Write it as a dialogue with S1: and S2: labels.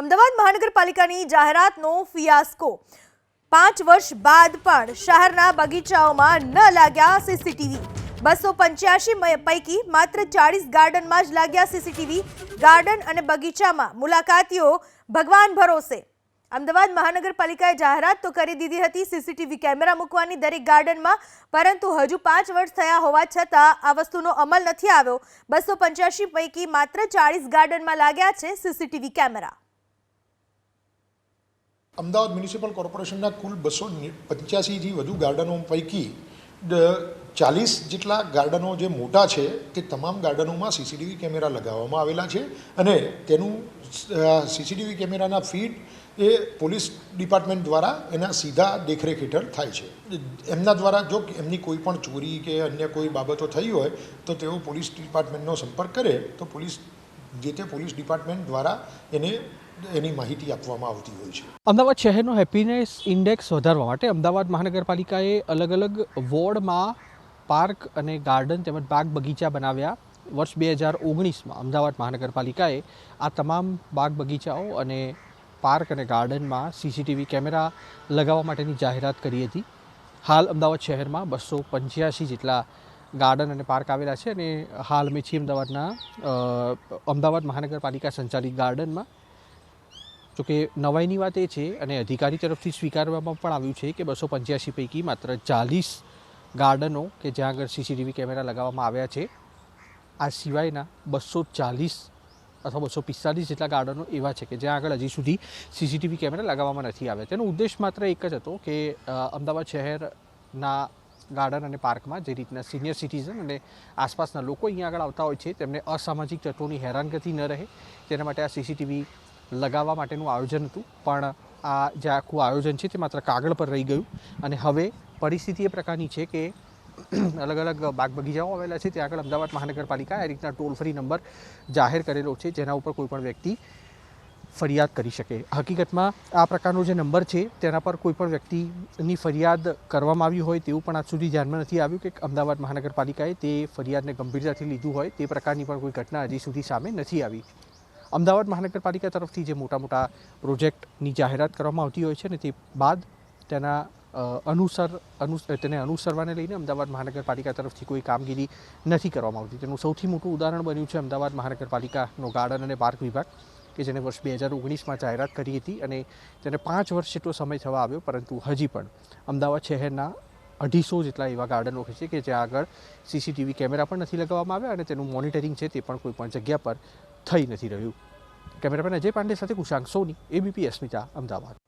S1: અમદાવાદ મહાનગરપાલિકાની જાહેરાતનો ફિયાસ્કો. પાંચ વર્ષ બાદ પણ શહેરના બગીચાઓમાં ન લાગ્યા સીસીટીવી. બસો પંચ્યાસી પૈકી માત્ર ચાળીસ ગાર્ડનમાં જ લાગ્યા સીસીટીવી. ગાર્ડન અને બગીચામાં મુલાકાતીઓ ભગવાન ભરોસે. અમદાવાદ મહાનગરપાલિકાએ જાહેરાત તો કરી દીધી હતી, સીસીટીવી કેમેરા મૂકવાની દરેક ગાર્ડનમાં, પરંતુ હજુ પાંચ વર્ષ થયા હોવા છતાં આ વસ્તુનો અમલ નથી આવ્યો. બસો પંચ્યાસી પૈકી માત્ર ચાળીસ ગાર્ડનમાં લાગ્યા છે સીસીટીવી કેમેરા.
S2: અમદાવાદ મ્યુનિસિપલ કોર્પોરેશનના કુલ બસો પંચ્યાસીથી વધુ ગાર્ડનો પૈકી ચાલીસ જેટલા ગાર્ડનો જે મોટા છે, તે તમામ ગાર્ડનોમાં સીસીટીવી કેમેરા લગાવવામાં આવેલા છે અને તેનું સીસીટીવી કેમેરાના ફીડ એ પોલીસ ડિપાર્ટમેન્ટ દ્વારા એના સીધા દેખરેખ હેઠળ થાય છે. એમના દ્વારા જો એમની કોઈ પણ ચોરી કે અન્ય કોઈ બાબતો થઈ હોય, તો તેઓ પોલીસ ડિપાર્ટમેન્ટનો સંપર્ક કરે, તો પોલીસ, જે તે પોલીસ ડિપાર્ટમેન્ટ દ્વારા એને એની માહિતી આપવામાં આવતી હોય છે.
S3: અમદાવાદ શહેરનો હેપીનેસ ઇન્ડેક્સ વધારવા માટે અમદાવાદ મહાનગરપાલિકાએ અલગ અલગ વોર્ડમાં પાર્ક અને ગાર્ડન તેમજ બાગ બગીચા બનાવ્યા. વર્ષ બે હજાર ઓગણીસમાં અમદાવાદ મહાનગરપાલિકાએ આ તમામ બાગ બગીચાઓ અને પાર્ક અને ગાર્ડનમાં સીસીટીવી કેમેરા લગાવવા માટેની જાહેરાત કરી હતી. હાલ અમદાવાદ શહેરમાં બસો પંચ્યાસી જેટલા ગાર્ડન અને પાર્ક આવેલા છે અને હાલ અમે છીએ અમદાવાદના અમદાવાદ મહાનગરપાલિકા સંચાલિત ગાર્ડનમાં જોકે નવાઈની વાત એ છે અને અધિકારી તરફથી સ્વીકારવામાં પણ આવ્યું છે કે બસો પંચ્યાસી પૈકી માત્ર ચાલીસ ગાર્ડનો કે જ્યાં આગળ સીસીટીવી કેમેરા લગાવવામાં આવ્યા છે. આ સિવાયના બસો ચાલીસ અથવા બસો પિસ્તાલીસ જેટલા ગાર્ડનો એવા છે કે જ્યાં આગળ હજી સુધી સીસીટીવી કેમેરા લગાવવામાં નથી આવ્યા. તેનો ઉદ્દેશ માત્ર એક જ હતો કે અમદાવાદ શહેરના ગાર્ડન અને પાર્કમાં જે રીતના સિનિયર સિટીઝન અને આસપાસના લોકો અહીંયા આગળ આવતા હોય છે, તેમને અસામાજિક તત્વોની હેરાનગતિ ન રહે. તેના માટે આ સીસીટીવી લગાવવા માટેનું આયોજન હતું. પણ આ જે આખું આયોજન છે તે માત્ર કાગળ પર રહી ગયું. અને હવે પરિસ્થિતિ એ પ્રકારની છે કે અલગ અલગ બાગ બગીચાઓ આવેલા છે. ત્યાં આગળ અમદાવાદ મહાનગરપાલિકા આ રીતના ટોલ ફ્રી નંબર જાહેર કરેલો છે, જેના ઉપર કોઈપણ વ્યક્તિ ફરિયાદ કરી શકે. હકીકતમાં આ પ્રકારનો જે નંબર છે, તેના પર કોઈપણ વ્યક્તિની ફરિયાદ કરવામાં આવી હોય તેવું પણ આજ સુધી ધ્યાનમાં નથી આવ્યું કે અમદાવાદ મહાનગરપાલિકાએ તે ફરિયાદને ગંભીરતાથી લીધું હોય તે પ્રકારની પણ કોઈ ઘટના હજી સુધી સામે નથી આવી. અમદાવાદ મહાનગરપાલિકા તરફથી જે મોટા મોટા પ્રોજેક્ટની જાહેરાત કરવામાં આવતી હોય છે ને તે બાદ તેના અનુસર, અનુ, તેને અનુસરવાને લઈને અમદાવાદ મહાનગરપાલિકા તરફથી કોઈ કામગીરી નથી કરવામાં આવતી. તેનું સૌથી મોટું ઉદાહરણ બન્યું છે અમદાવાદ મહાનગરપાલિકાનો ગાર્ડન અને પાર્ક વિભાગ, કે જેને વર્ષ બે હજાર ઓગણીસમાં જાહેરાત કરી હતી અને તેને પાંચ વર્ષ જેટલો સમય થવા આવ્યો, પરંતુ હજી પણ અમદાવાદ શહેરના અઢીસો જેટલા એવા ગાર્ડનો છે કે જ્યાં આગળ સીસીટીવી કેમેરા પણ નથી લગાવવામાં આવ્યા અને તેનું મોનિટરિંગ છે તે પણ કોઈ પણ જગ્યા પર થઈ નથી રહ્યું. કેમેરામેન અજય પાંડે સાથે કુશાંક સોની એબીપી અસ્મિતા અમદાવાદ.